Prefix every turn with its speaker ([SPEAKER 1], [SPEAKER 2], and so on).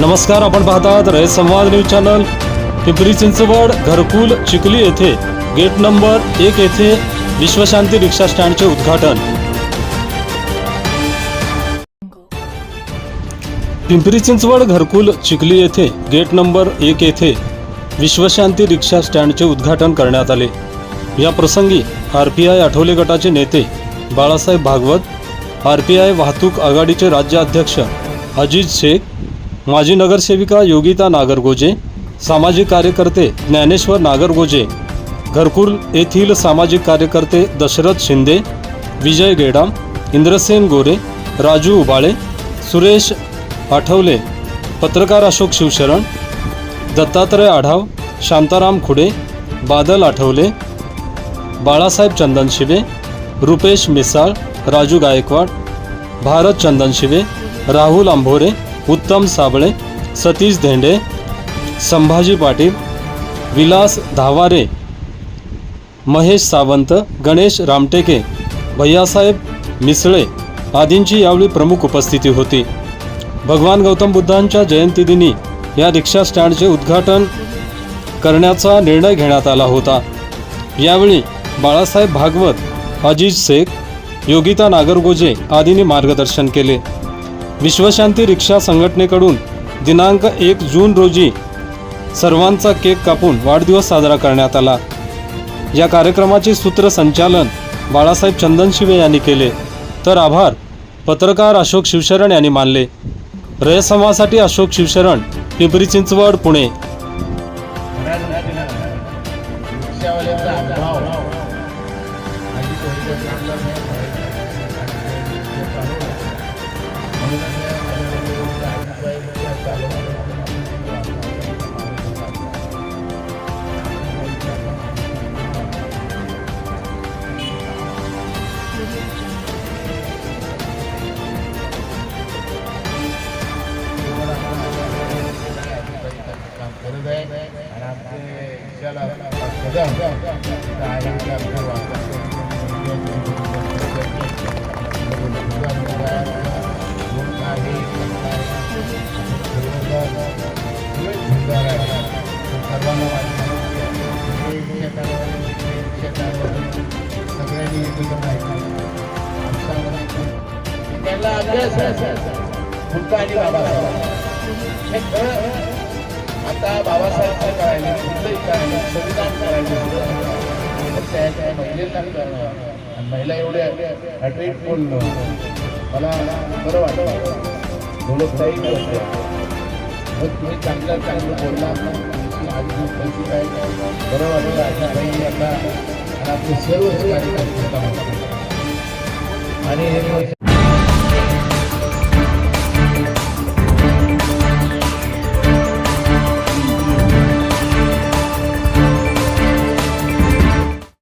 [SPEAKER 1] नमस्कार आपण पाहतात रयत संवाद न्यूज चॅनल. पिंपरी चिंचवड घरकुल चिखली येथे गेट नंबर एक येथे विश्वशांती रिक्षा स्टँडचे उद्घाटन. पिंपरी चिंचवड घरकुल चिखली येथे गेट नंबर एक येथे विश्वशांती रिक्षा स्टँडचे उद्घाटन करण्यात आले. या प्रसंगी आर पी आय आठवले गटाचे नेते Balasaheb Bhagwat R P I वाहतूक आघाडीचे राज्याध्यक्ष अजित शेख माजी नगरसेविका योगिता नागरगोजे सामाजिक कार्यकर्ते ज्ञानेश्वर नागरगोजे घरकुल येथील सामाजिक कार्यकर्ते दशरथ शिंदे विजय गेडाम इंद्रसेन गोरे राजू उबाळे सुरेश आठवले पत्रकार अशोक शिवशरण दत्तात्रय आढाव शांताराम खुडे बादल आठवले बाळासाहेब चंदनशिवे रुपेश मिसाळ राजू गायकवाड भारत चंदन शिवे राहुल आंभोरे उत्तम साबळे सतीश धेंडे संभाजी पाटील विलास धावारे महेश सावंत गणेश रामटेके भैयासाहेब मिसळे आदींची यावेळी प्रमुख उपस्थिती होती. भगवान गौतम बुद्धांच्या जयंतीदिनी या रिक्षा स्टँडचे उद्घाटन करण्याचा निर्णय घेण्यात आला होता. यावेळी बाळासाहेब भागवत अजिज शेख योगिता नागरगोजे आदींनी मार्गदर्शन केले. विश्वशांती रिक्षा संघटनेकडून दिनांक एक जून रोजी सर्वांचा केक कापून वाढदिवस साजरा करण्यात आला. या कार्यक्रमाचे सूत्रसंचालन बाळासाहेब चंदनशिवे यांनी केले. तर आभार पत्रकार अशोक शिवशरण यांनी मानले. रयसमासाठी अशोक शिवशरण पिंपरी चिंचवड पुणे.
[SPEAKER 2] रिक्षाला सर्वांना सगळ्यांनी एकत्र अभ्यास आहे फुलका आणि बाबासाहेब हे खरं आता बाबासाहेब करायला? महिलेला आणि महिला एवढ्या अट्रेट बोलणं मला बरं वाटतं बोलत नाही मग तुम्ही चांगलं चांगलं बोलला तुमची काय बरं वाटलं अशा काही आता आपले कार्यक्रम आणि हे